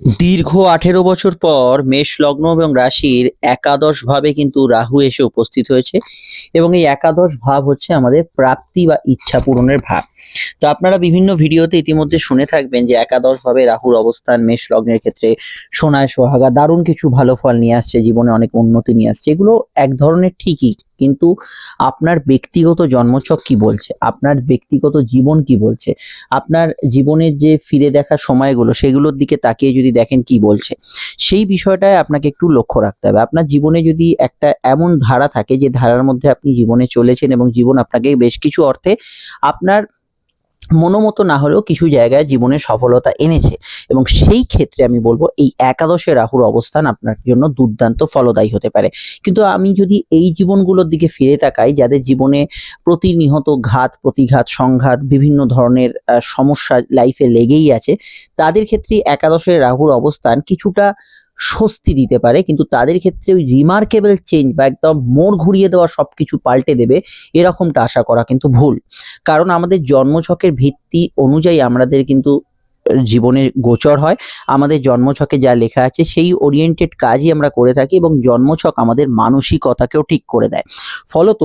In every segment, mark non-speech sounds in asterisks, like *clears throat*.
দীর্ঘ আঠেরো বছর পর মেষ, লগ্ন এবং রাশির একাদশ ভাবে কিন্তু রাহু এসে উপস্থিত হয়েছে এবং এই একাদশ ভাব হচ্ছে আমাদের প্রাপ্তি বা ইচ্ছা পূরণের ভাব। তো আপনারা বিভিন্ন ভিডিওতে ইতিমধ্যে শুনে থাকবেন যে একাদশ ভাবে রাহুর অবস্থান, মেষ লগ্নের ক্ষেত্রে সোনায় সোহাগা, দারুণ কিছু ভালো ফল নিয়ে আসছে, জীবনে অনেক উন্নতি নিয়ে আসছে। এগুলো এক ধরনের ঠিকই, কিন্তু আপনার ব্যক্তিগত জন্মছক কি বলছে? আপনার ব্যক্তিগত জীবন কি বলছে? আপনার জীবনের যে ফিরে দেখার সময়গুলো, সেগুলোর দিকে তাকিয়ে যদি দেখেন কি বলছে? সেই বিষয়টায় আপনাকে একটু লক্ষ্য রাখতে হবে। আপনার জীবনে যদি একটা এমন ধারা থাকে যে ধারার মধ্যে আপনি জীবনে চলেছেন এবং জীবন আপনাকে বেশ কিছু অর্থে আপনার মনোমতো না হলেও কিছু জায়গায় জীবনে সফলতা এনেছে। এবং সেই ক্ষেত্রে আমি বলব, এই একাদশে রাহুর অবস্থান আপনার জন্য দুর্দান্ত ফলদায়ী হতে পারে। কিন্তু আমি যদি এই জীবনগুলোর দিকে ফিরে তাকাই, যাদের জীবনে প্রতিনিহত ঘাত, প্রতিঘাত, সংঘাত, বিভিন্ন ধরনের সমস্যা লাইফে লেগেই আছে, তাদের ক্ষেত্রে একাদশে রাহুর অবস্থান কিছুটা স্বস্তি দিতে পারে, কিন্তু তাদের ক্ষেত্রে ওই রিমার্কেবল চেঞ্জ বা একদম মোড় ঘুরিয়ে দেওয়া সব কিছু পাল্টে দেবে, এরকমটা আশা করা কিন্তু ভুল। কারণ আমাদের জন্মছকের ভিত্তি অনুযায়ী আমাদের কিন্তু জীবনে গোচর হয়। আমাদের জন্মছকে যা লেখা আছে, সেই ওরিয়েন্টেড কাজই আমরা করে থাকি এবং জন্মছক আমাদের মানসিকতাকেও ঠিক করে দেয়। ফলত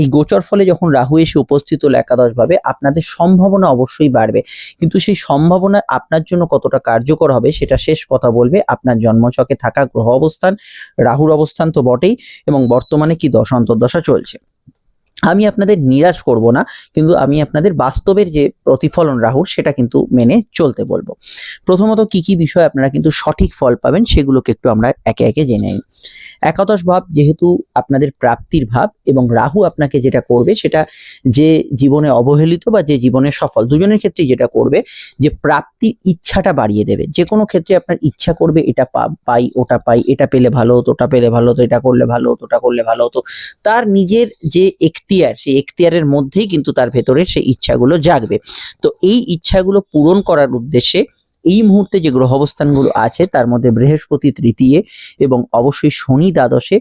এই গোচর ফলে যখন রাহু এসে উপস্থিত হল একাদশ ভাবে আপনাদের সম্ভাবনা অবশ্যই বাড়বে। কিন্তু সেই সম্ভাবনা আপনার জন্য কতটা কার্যকর হবে সেটা শেষ কথা বলবে আপনার জন্মচকে থাকা গ্রহ অবস্থান, রাহুর অবস্থান তো বটেই এবং বর্তমানে কি দশা, অন্তর্দশা চলছে। আমি আপনাদের নিরাশ করব না, কিন্তু আমি আপনাদের বাস্তবের যে প্রতিফলন রাহুর সেটা কিন্তু মেনে চলতে বলব। প্রথমত কি কি বিষয় আপনারা কিন্তু সঠিক ফল পাবেন, সেগুলোকে একটু আমরা একে একে জেনে নিই। একাদশ ভাব যেহেতু আপনাদের প্রাপ্তির ভাব এবং রাহু আপনাকে যেটা করবে, সেটা যে জীবনে অবহেলিত বা যে জীবনে সফল, দুজনের ক্ষেত্রেই যেটা করবে, যে প্রাপ্তির ইচ্ছাটা বাড়িয়ে দেবে। যে কোনো ক্ষেত্রে আপনার ইচ্ছা করবে, এটা পাই, ওটা পাই, এটা পেলে ভালো হতো, ওটা পেলে ভালো হতো, এটা করলে ভালো হতো, ওটা করলে ভালো হতো। তার নিজের যে এখতিয়ার সেই এখতিয়ারের মধ্যেই কিন্তু তার ভেতরে সেই ইচ্ছাগুলো জাগবে। তো এই ইচ্ছাগুলো পূরণ করার উদ্দেশ্যে এই মুহূর্তে যে গ্রহ অবস্থানগুলো আছে, তার মধ্যে বৃহস্পতি, তৃতীয় এবং অবশ্যই শনি দ্বাদশে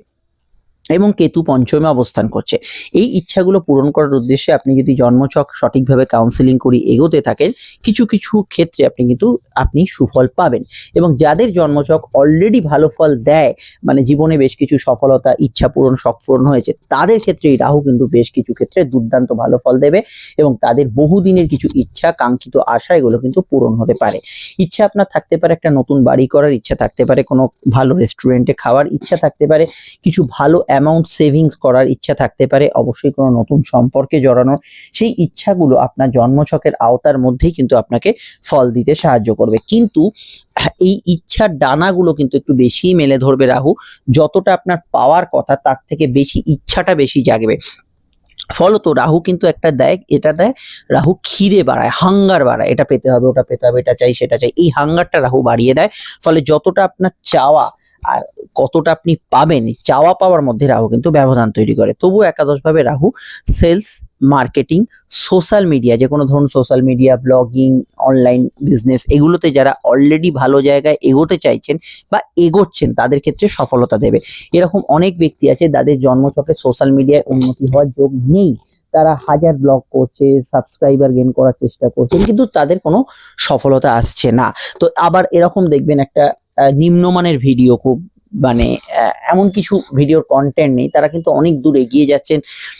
এবং কেতু পঞ্চমে অবস্থান করছে। এই ইচ্ছাগুলো পূরণ করার উদ্দেশ্যে আপনি যদি জন্মছক সঠিকভাবে কাউন্সিলিং করি এগোতে থাকেন, কিছু কিছু ক্ষেত্রে আপনি কিন্তু, আপনি সুফল পাবেন। এবং যাদের জন্মছক অলরেডি ভালো ফল দেয় মানে জীবনে বেশ কিছু সফলতা, ইচ্ছা পূরণ পূরণ হয়েছে, তাদের ক্ষেত্রে এই রাহু কিন্তু বেশ কিছু ক্ষেত্রে দুর্দান্ত ভালো ফল দেবে এবং তাদের বহুদিনের কিছু ইচ্ছা, কাঙ্ক্ষিত আশা, এগুলো কিন্তু পূরণ হতে পারে। ইচ্ছা আপনার থাকতে পারে একটা নতুন বাড়ি করার ইচ্ছা থাকতে পারে, কোনো ভালো রেস্টুরেন্টে খাওয়ার ইচ্ছা থাকতে পারে, কিছু ভালো অ্যামাউন্ট সেভিংস করার ইচ্ছা থাকতে পারে, অবশ্যই কোনো নতুন সম্পর্কে জড়ানোর। সেই ইচ্ছাগুলো আপনার জন্মছকের আওতার মধ্যেই কিন্তু আপনাকে ফল দিতে সাহায্য করবে। কিন্তু এই ইচ্ছার ডানাগুলো কিন্তু একটু বেশি মেলে ধরবে রাহু। যতটা আপনার পাওয়ার কথা, তার থেকে বেশি ইচ্ছাটা বেশি জাগবে। ফলত রাহু কিন্তু একটা দেয়, এটা দেয় রাহু খিদে বাড়ায়, হাঙ্গার বাড়ায়। এটা পেতে হবে, ওটা পেতে হবে, এটা চাই, সেটা চাই। এই হাঙ্গারটা রাহু বাড়িয়ে দেয়। ফলে যতটা আপনার চাওয়া আর কতটা আপনি পাবেন চাওয়া পাওয়ার মধ্যে রাহু কিন্তু ব্যবধান তৈরি করে। তবুও একাদশভাবে রাহু, সেলস, মার্কেটিং, সোশ্যাল মিডিয়া যে কোনো ধরুন social media, blogging, online business, এগুলোতে যারা অলরেডি ভালো জায়গায় এগোতে চাইছেন বা এগোচ্ছেন, তাদের ক্ষেত্রে সফলতা দেবে। এরকম অনেক ব্যক্তি আছে যাদের জন্মছকে সোশ্যাল মিডিয়ায় উন্নতি হওয়ার যোগ নেই। তারা হাজার ব্লগ করছে সাবস্ক্রাইবার গেন করার চেষ্টা করছেন, কিন্তু তাদের কোনো সফলতা আসছে না। তো আবার এরকম দেখবেন একটা নিম্নমানের ভিডিও খুব মানে এমন কিছু ভিডিওর কন্টেন্ট নেই। তারা কিন্তু অনেক দূর এগিয়ে যাচ্ছেন,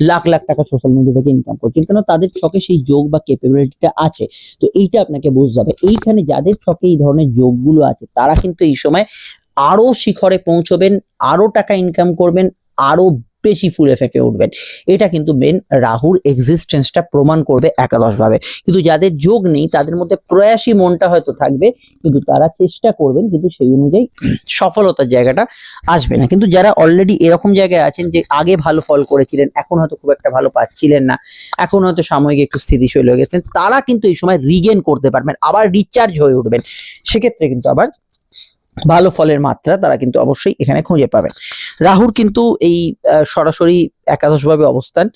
লাখ লাখ টাকা সোশ্যাল মিডিয়া থেকে ইনকাম করছেন। কেন? তাদের ছকে সেই যোগ বা ক্যাপেবিলিটিটা আছে। তো এইটা আপনাকে বুঝতে হবে। এইখানে যাদের ছকে এই ধরনের যোগগুলো আছে, তারা কিন্তু এই সময় আরও শিখরে পৌঁছবেন আরও টাকা ইনকাম করবেন, আরও বেশি ফুলে ফেঁপে উঠবেন। এটা কিন্তু মেন রাহুর এক্সিস্টেন্সটা প্রমাণ করবে একাদশ ভাবে কিন্তু যাদের যোগ নেই, তাদের মধ্যে প্রয়াসী মনটা হয়তো থাকবে, কিন্তু তারা চেষ্টা করবেন কিন্তু সেই অনুযায়ী সফলতার জায়গাটা আসবে না। কিন্তু যারা অলরেডি এরকম জায়গায় আছেন যে আগে ভালো ফল করেছিলেন, এখন হয়তো খুব একটা ভালো পাচ্ছিলেন না, এখন হয়তো সাময়িক একটু স্থিতিশীল হয়ে গেছেন, তারা কিন্তু এই সময় রিগেন করতে পারবেন, আবার রিচার্জ হয়ে উঠবেন। সেক্ষেত্রে কিন্তু আবার ভালো ফলের মাত্রা তারা কিন্তু অবশ্যই এখানে খুঁজে পাবেন। রাহুর কিন্তু এই সরাসরি একাদশভাবে অবস্থান।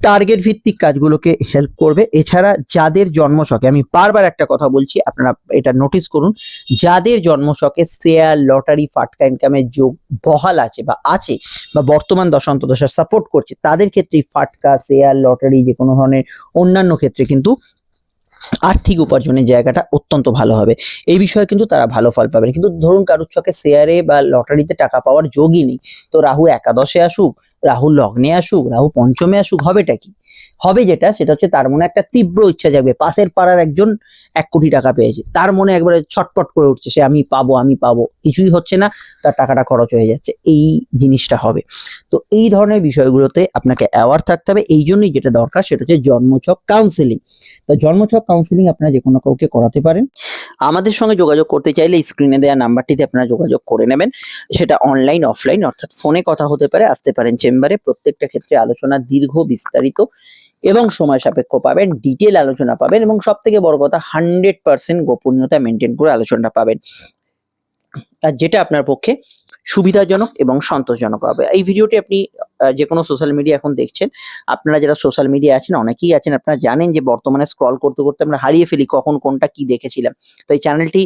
টার্গেট ভিত্তিক কাজগুলোকে হেল্প করবে। এছাড়া যাদের জন্মছকে আমি বারবার একটা কথা বলছি, আপনারা এটা নোটিস করুন, যাদের জন্মছকে শেয়ার লটারি ফাটকা ইনকামের যোগ বহাল আছে বা আছে বা বর্তমান দশান্ত দশা সাপোর্ট করছে, তাদের ক্ষেত্রে ফাটকা শেয়ার লটারি যে কোনো ধরনের অন্যান্য ক্ষেত্রে কিন্তু আর্থিক উপার্জনের জায়গাটা অত্যন্ত ভালো হবে। এই বিষয়ে কিন্তু তারা ভালো ফল পাবেন। কিন্তু ধরুন কারুর চোখে শেয়ারে বা লটারিতে টাকা পাওয়ার যোগই নেই। তো রাহু একাদশে আসুক রাহু লগ্নে আসুক, রাহু পঞ্চমে আসুক, হবেটা কি? হবে যেটা, সেটা হচ্ছে তার মনে একটা তীব্র ইচ্ছা জাগবে। পাশের পাড়ার একজন এক কোটি টাকা পেয়েছে। তার মনে একবারে ছটপট করে উঠছে, সে আমি পাবো আমি পাবো। কিছুই হচ্ছে না, তার টাকাটা খরচ হয়ে যাচ্ছে। এই জিনিসটা হবে। তো এই ধরনের বিষয়গুলোতে আপনাকে অ্যাওয়ার থাকতে হবে। এই জন্যই যেটা দরকার, সেটা হচ্ছে জন্মছক কাউন্সেলিং তো জন্মছক কাউন্সিলিং আপনারা যে কোনো কাউকে করাতে পারেন। আমাদের সঙ্গে যোগাযোগ করতে চাইলে স্ক্রিনে দেওয়া নাম্বারটিতে আপনারা যোগাযোগ করে নেবেন। সেটা অনলাইন অফলাইন অর্থাৎ ফোনে কথা হতে পারে, আসতে পারেন। চেম্বারে প্রত্যেকটা ক্ষেত্রে আলোচনা দীর্ঘ, বিস্তারিত এবং সময় সাপেক্ষ পাবেন, ডিটেল আলোচনা পাবেন এবং সব থেকে বড় কথা হান্ড্রেড পার্সেন্ট গোপনীয়তা মেনটেন করে আলোচনাটা পাবেন। আর যেটা আপনার পক্ষে সুবিধাজনক এবং সন্তোষজনক হবে। এই ভিডিওটি আপনি যে কোনো সোশ্যাল মিডিয়া এখন দেখছেন, আপনারা যারা সোশ্যাল মিডিয়া আছেন, অনেকেই আছেন, আপনারা জানেন যে বর্তমানে স্ক্রল করতে করতে আমরা হারিয়ে ফেলি কখন কোনটা কি দেখেছিলাম। তো এই চ্যানেলটি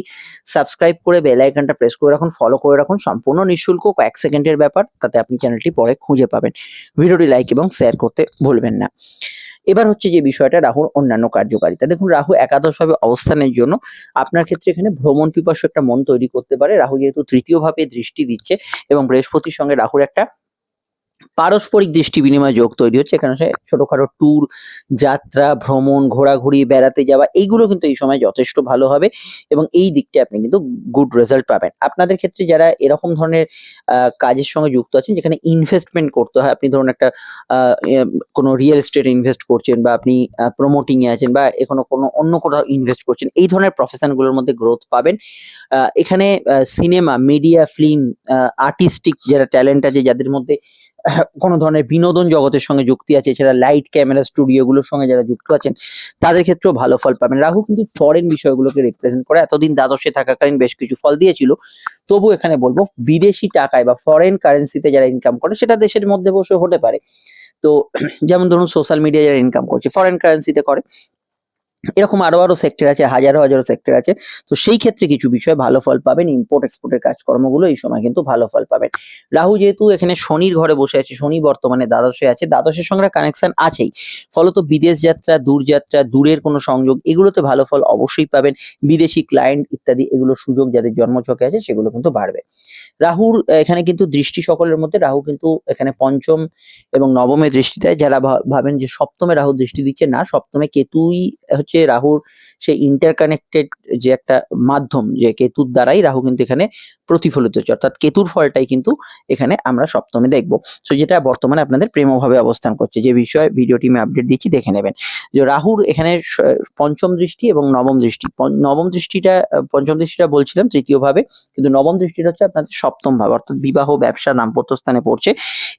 সাবস্ক্রাইব করে বেল আইকনটা প্রেস করে রাখুন ফলো করে রাখুন, সম্পূর্ণ নিঃশুল্ক কয়েক সেকেন্ডের ব্যাপার, তাতে আপনি চ্যানেলটি পরে খুঁজে পাবেন। ভিডিওটি লাইক এবং শেয়ার করতে ভুলবেন না। এবার হচ্ছে যে বিষয়টা রাহুর অন্যান্য কার্যকারিতা। দেখুন, রাহু একাদশভাবে অবস্থানের জন্য আপনার ক্ষেত্রে এখানে ভ্রমণ পিপাসু একটা মন তৈরি করতে পারে। রাহু যেহেতু তৃতীয় ভাবে দৃষ্টি দিচ্ছে এবং বৃহস্পতির সঙ্গে রাহুর একটা পারস্পরিক দৃষ্টি বিনিময় যোগ তৈরি হচ্ছে। এখানে সে ছোটখাটো ট্যুর যাত্রা ভ্রমণ ঘোরাঘুরি বেড়াতে যাওয়া এইগুলো কিন্তু এই সময় যথেষ্ট ভালো হবে এবং এই দিকটা আপনি কিন্তু গুড রেজাল্ট পাবেন। আপনাদের ক্ষেত্রে যারা এরকম ধরনের কাজের সঙ্গে যুক্ত আছেন যেখানে ইনভেস্টমেন্ট করতে হয় আপনি ধরুন একটা আহ, কোনো রিয়েল এস্টেট ইনভেস্ট করছেন বা আপনি প্রমোটিং এ আছেন বা এখনও কোনো অন্য কোথাও ইনভেস্ট করছেন এই ধরনের প্রফেশনগুলোর মধ্যে গ্রোথ পাবেন। এখানে সিনেমা মিডিয়া ফিল্ম আর্টিস্টিক যারা ট্যালেন্ট আছে যাদের মধ্যে কোনো ধরনের বিনোদন জগতের সঙ্গে যুক্তি আছে, এছাড়া লাইট ক্যামেরা স্টুডিওগুলোর সঙ্গে যারা যুক্ত আছেন, তাদের ক্ষেত্রেও ভালো ফল পাবেন। রাহু কিন্তু ফরেন বিষয়গুলোকে রিপ্রেজেন্ট করে, এতদিন দ্বাদশে থাকাকালীন বেশ কিছু ফল দিয়েছিল। তবু এখানে বলব, বিদেশি টাকায় বা ফরেন কারেন্সিতে যারা ইনকাম করে, সেটা দেশের মধ্যে বসে হতে পারে। তো, *clears throat* যেমন ধরুন সোশ্যাল মিডিয়া যারা ইনকাম করছে ফরেন কারেন্সিতে করে এরকম আরও আরও সেক্টর আছে, হাজারো হাজারো সেক্টর আছে। তো সেই ক্ষেত্রে কিছু বিষয়ে ভালো ফল পাবেন ইম্পোর্ট এক্সপোর্টের কাজকর্মগুলো এই সময় কিন্তু ভালো ফল পাবেন। রাহু যেহেতু এখানে শনির ঘরে বসে আছে, শনি বর্তমানে দ্বাদশে আছে, দ্বাদশের সঙ্গে কানেকশন আছেই। ফলত বিদেশ যাত্রা, দূর যাত্রা, দূরের কোনো সংযোগ, এগুলোতে ভালো ফল অবশ্যই পাবেন। বিদেশি ক্লায়েন্ট ইত্যাদি, এগুলো সুযোগ যাদের জন্মছকে আছে, সেগুলো কিন্তু বাড়বে। রাহুর, এখানে কিন্তু দৃষ্টি সকলের মধ্যে, রাহু কিন্তু এখানে পঞ্চম এবং নবমে দৃষ্টি দেয়। যারা ভাবেন যে সপ্তমে রাহু দৃষ্টি দিচ্ছে না, সপ্তমে কেতুই হচ্ছে রাহুর সেই ইন্টারকানেক্টেড যে একটা মাধ্যম যে কেতুর দ্বারাই রাহু কিন্তু এখানে প্রতিফলিত হচ্ছে। অর্থাৎ কেতুর ফলটাই কিন্তু এখানে আমরা সপ্তমে দেখব। সো যেটা বর্তমানে আপনাদের প্রেমভাবে অবস্থান করছে, যে বিষয়ে ভিডিও টিমে আপডেট দিচ্ছি, দেখে নেবেন। যে রাহুর এখানে পঞ্চম দৃষ্টি এবং নবম দৃষ্টি। নবম দৃষ্টিটা, পঞ্চম দৃষ্টিটা বলছিলাম তৃতীয় ভাবে কিন্তু নবম দৃষ্টিটা হচ্ছে আপনাদের সপ্তম ভাব, অর্থাৎ বিবাহ, ব্যবসা, দাম্পত্য স্থানে পড়ছে।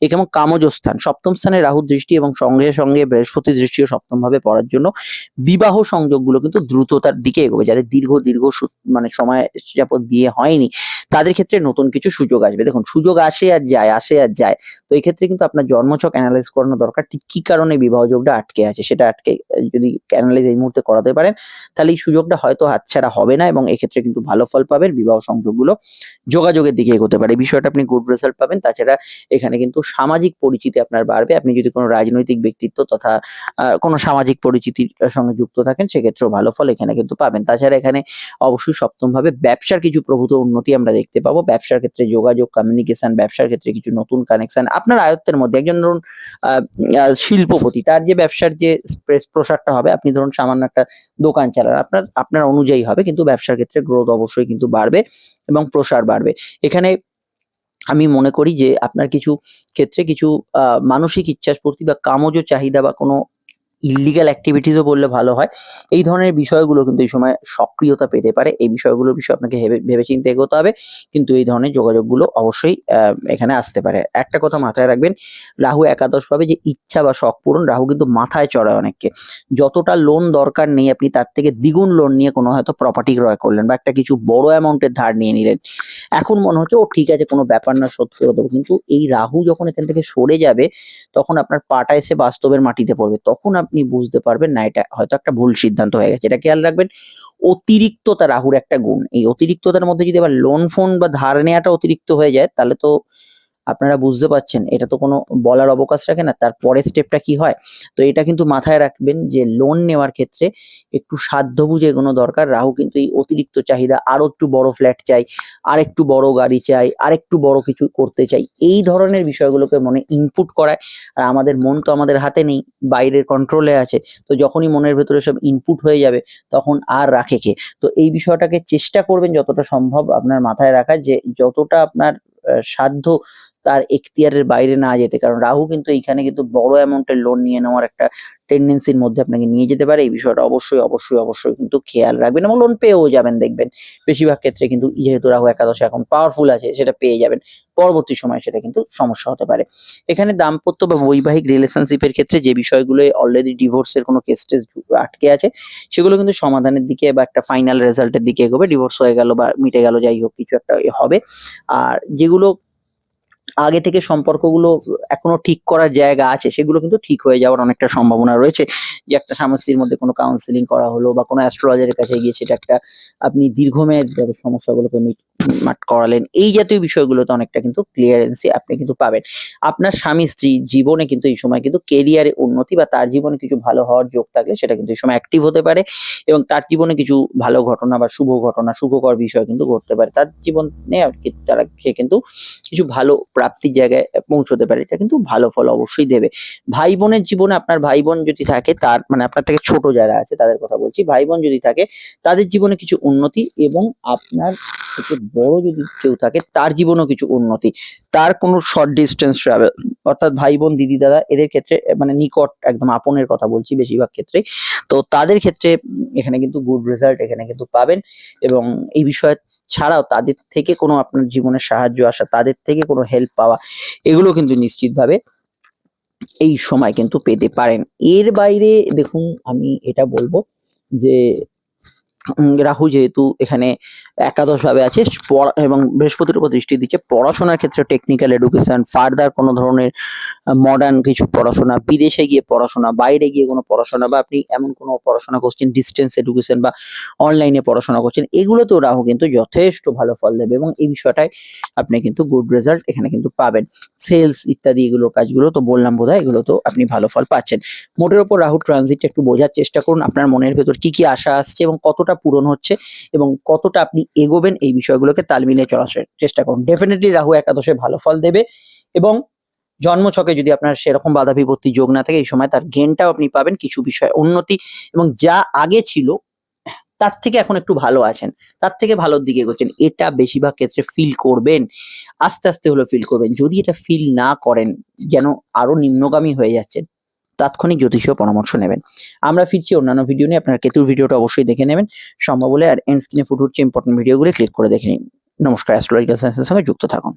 এবং কামজ স্থান। সপ্তম স্থানে রাহুর দৃষ্টি এবং সঙ্গে সঙ্গে বৃহস্পতি দৃষ্টিও সপ্তম ভাবে পড়ার জন্য। বিবাহ সংযোগগুলো কিন্তু দ্রুততার দিকে এগোবে। যাদের দীর্ঘ দীর্ঘ মানে সময় যাবত বিয়ে হয়নি, তাদের ক্ষেত্রে নতুন কিছু সুযোগ আসবে। দেখুন, সুযোগ আসে আর যায়, আসে আর যায়। তো এই ক্ষেত্রে কিন্তু আপনার জন্মছক অ্যানালাইজ করানো দরকার। ঠিক কি কারণে বিবাহ যোগটা আটকে আছে, সেটা আটকে যদি অ্যানালাইজ এই মুহূর্তে করাতে পারেন, তাহলে এই সুযোগটা হয়তো হাতছাড়া হবে না এবং এক্ষেত্রে কিন্তু ভালো ফল পাবেন, বিবাহ সংযোগগুলো যোগাযোগের দিকে এগোতে পারে। এই বিষয়টা আপনি গুড রেজাল্ট পাবেন। তাছাড়া এখানে কিন্তু সামাজিক পরিচিতি আপনার বাড়বে। আপনি যদি কোনো রাজনৈতিক ব্যক্তিত্ব তথা কোনো সামাজিক পরিচিতির সঙ্গে যুক্ত থাকেন, সেক্ষেত্রেও ভালো ফল এখানে কিন্তু পাবেন। তাছাড়া এখানে অবশ্যই সপ্তম ভাবে ব্যবসার কিছু প্রভূত উন্নতি আমরা দেখতে পাবো। ব্যবসার ক্ষেত্রে যোগাযোগ কমিউনিকেশন ব্যবসার ক্ষেত্রে কিছু নতুন কানেকশন আপনার আয়ত্তের মধ্যে একজন ধরুন শিল্পপতি, তার যে ব্যবসার যে প্রসারটা হবে, আপনি ধরুন সামান্য একটা দোকান চালান, আপনার আপনার অনুযায়ী হবে, কিন্তু ব্যবসার ক্ষেত্রে গ্রোথ অবশ্যই কিন্তু বাড়বে এবং প্রসার বাড়বে। এখানে আমি মনে করি যে আপনার কিছু ক্ষেত্রে কিছু মানসিক ইচ্ছাস্ফূর্তি বা কামজ চাহিদা বা কোনো ইলিগাল অ্যাক্টিভিটিসও বললে ভালো হয়। এই ধরনের বিষয়গুলো কিন্তু এই সময় সক্রিয়তা পেতে পারে। এই বিষয়গুলোর বিষয়ে আপনাকে ভেবে, ভেবেচিন্তে এগোতে হবে। কিন্তু এই ধরনের যোগাযোগগুলো অবশ্যই এখানে আসতে পারে। একটা কথা মাথায় রাখবেন, রাহু একাদশ ভাবে যে ইচ্ছা বা শখ পূরণ, রাহু কিন্তু মাথায় চড়ায় অনেককে। যতটা লোন দরকার নেই আপনি তার থেকে দ্বিগুণ লোন নিয়ে কোনো হয়তো প্রপার্টি ক্রয় করলেন বা একটা কিছু বড় অ্যামাউন্টের ধার নিয়ে নিলেন। এখন মনে হচ্ছে, ও, ঠিক আছে, কোনো ব্যাপার না, শোধ করে দেবো। কিন্তু এই রাহু যখন এখান থেকে সরে যাবে, তখন আপনার পাটা এসে বাস্তবের মাটিতে পড়বে। তখন আপনি বুঝতে পারবেন না, এটা হয়তো একটা ভুল সিদ্ধান্ত হয়ে গেছে। এটা খেয়াল রাখবেন, অতিরিক্ততা রাহুর একটা গুণ। এই অতিরিক্ততার মধ্যে যদি আবার লোন ফোন বা ধার নেওয়াটা অতিরিক্ত হয়ে যায়, তাহলে তো আপনারা বুঝতে পারছেন, এটা তো কোনো বলার অবকাশ রাখে না তার পরের স্টেপটা কি হয়? তো এটা কিন্তু মাথায় রাখবেন যে লোন নেওয়ার ক্ষেত্রে একটু সাধ্য বুঝে কোনো দরকার। রাহু কিন্তু এই অতিরিক্ত চাহিদা আরও একটু বড় ফ্ল্যাট চাই আর একটু বড় গাড়ি চাই আর একটু বড় কিছু করতে চাই, এই ধরনের বিষয়গুলোকে মনে ইনপুট করায়। আর আমাদের মন তো আমাদের হাতে নেই, বাইরের কন্ট্রোলে আছে, তো যখনই মনের ভেতরে সব ইনপুট হয়ে যাবে, তখন আর রাখে কে? তো এই বিষয়টাকে চেষ্টা করবেন যতটা সম্ভব আপনার মাথায় রাখার যে যতটা আপনার সাধ্য তার এখতিয়ারের বাইরে না যেতে। কারণ রাহু কিন্তু এইখানে কিন্তু বড় অ্যামাউন্টের লোন নিয়ে নেওয়ার একটা টেন্ডেন্সির মধ্যে আপনাকে নিয়ে যেতে পারে। এই বিষয়টা অবশ্যই অবশ্যই অবশ্যই কিন্তু খেয়াল রাখবেন এবং লোন পেয়েও যাবেন, দেখবেন। বেশিরভাগ ক্ষেত্রে কিন্তু যেহেতু রাহু একাদশে এখন পাওয়ারফুল আছে, সেটা পেয়ে যাবেন। পরবর্তী সময় সেটা কিন্তু সমস্যা হতে পারে। এখানে দাম্পত্য বা বৈবাহিক রিলেশনশিপের ক্ষেত্রে যে বিষয়গুলো অলরেডি ডিভোর্সের কোনো কেস টেস আটকে আছে, সেগুলো কিন্তু সমাধানের দিকে বা একটা ফাইনাল রেজাল্টের দিকে এগোবে। ডিভোর্স হয়ে গেল বা মিটে গেল, যাই হোক, কিছু একটা হবে। আর যেগুলো আগে থেকে সম্পর্কগুলো এখনও ঠিক করার জায়গা আছে, সেগুলো কিন্তু ঠিক হয়ে যাওয়ার অনেকটা সম্ভাবনা রয়েছে। যে একটা স্বামী মধ্যে কোনো কাউন্সিলিং করা হলো বা কোনো অ্যাস্ট্রোলজারের কাছে গিয়ে সেটা একটা আপনি দীর্ঘমেয়াদী যাদের সমস্যাগুলোকে মিট, মাট করালেন, এই জাতীয় বিষয়গুলোতে অনেকটা কিন্তু ক্লিয়ারেন্সি আপনি কিন্তু পাবেন। আপনার স্বামী স্ত্রী জীবনে কিন্তু এই সময় কিন্তু কেরিয়ারে উন্নতি বা তার জীবনে কিছু ভালো হওয়ার যোগ থাকলে সেটা কিন্তু এই সময় অ্যাক্টিভ হতে পারে এবং তার জীবনে কিছু ভালো ঘটনা বা শুভ ঘটনা, শুভকর বিষয় কিন্তু ঘটতে পারে। তার জীবনে তারা সে কিন্তু কিছু ভালো প্রাপ্তির জায়গায় পৌঁছতে পারে, এটা কিন্তু ভালো ফল অবশ্যই দেবে। ভাই বোনের জীবনে আপনার ভাই বোন যদি থাকে, তার মানে আপনার থেকে ছোট যারা আছে, তাদের কথা বলছি ভাই বোন যদি থাকে, তাদের জীবনে কিছু উন্নতি এবং আপনার থেকে বড় যদি কেউ থাকে, তার জীবনেও কিছু উন্নতি। তার কোনো শর্ট ডিস্টেন্স ট্রাভেল অর্থাৎ ভাই বোন, দিদি, দাদা, এদের ক্ষেত্রে মানে নিকট একদম আপনের কথা বলছি বেশিরভাগ ক্ষেত্রে, তো তাদের ক্ষেত্রে এখানে কিন্তু গুড রেজাল্ট এখানে কিন্তু পাবেন এবং এই বিষয় ছাড়াও তাদের থেকে কোনো আপনার জীবনে সাহায্য আসা, তাদের থেকে কোনো হেল্প পাওয়া, এগুলো কিন্তু নিশ্চিতভাবে এই সময় কিন্তু পেতে পারেন। এর বাইরে দেখুন, আমি এটা বলব যে রাহু যেহেতু এখানে একাদশ ভাবে আছে এবং বৃহস্পতির উপর দৃষ্টি দিচ্ছে পড়াশোনার ক্ষেত্রে টেকনিক্যাল এডুকেশন ফার্দার কোনো ধরনের মডার্ন কিছু পড়াশোনা, বিদেশে গিয়ে পড়াশোনা, বাইরে গিয়ে কোনো পড়াশোনা বা আপনি এমন কোনো পড়াশোনা করছেন ডিস্টেন্স এডুকেশন বা অনলাইনে পড়াশোনা করছেন, এগুলোতেও রাহু কিন্তু যথেষ্ট ভালো ফল দেবে এবং এই বিষয়টায় আপনি কিন্তু গুড রেজাল্ট এখানে কিন্তু পাবেন। সেলস ইত্যাদি এগুলোর কাজগুলো তো বললাম বোধহয় এগুলো তো আপনি ভালো ফল পাচ্ছেন। মোটের ওপর রাহু ট্রানজিট একটু বোঝার চেষ্টা করুন, আপনার মনের ভেতর কি কি আশা আসছে এবং কতটা পূরণ হচ্ছে এবং কতটা আপনি এগোবেন এই বিষয়গুলোকে তাল মিলিয়ে চলার চেষ্টা করুন। ডেফিনেটলি রাহু একাদশে ভালো ফল দেবে এবং জন্ম ছকে যদি আপনার সেরকম বাধা বিপত্তি যোগ না থাকে, এই সময় তার গেনটাও আপনি পাবেন, কিছু বিষয়ে উন্নতি এবং যা আগে ছিল, তার থেকে এখন একটু ভালো আছেন, তার থেকে ভালোর দিকে এগোচ্ছেন, এটা বেশিরভাগ ক্ষেত্রে ফিল করবেন, আস্তে আস্তে হলো ফিল করবেন। যদি এটা ফিল না করেন, যেন আরও নিম্নগামী হয়ে যাচ্ছেন তাৎক্ষণিক জ্যোতিষীয় পরামর্শ নেবেন। আমরা ফিরছি অন্যান্য ভিডিও নিয়ে। আপনার কেতুর ভিডিওটা অবশ্যই দেখে নেবেন। সম্ভব হলে আর এন্ড স্ক্রিনে ফুট উঠছে ইম্পর্টেন্ট ভিডিওগুলি ক্লিক করে দেখে নিন। নমস্কার অ্যাস্ট্রোলজিক্যাল সায়েন্সের সঙ্গে যুক্ত থাকুন।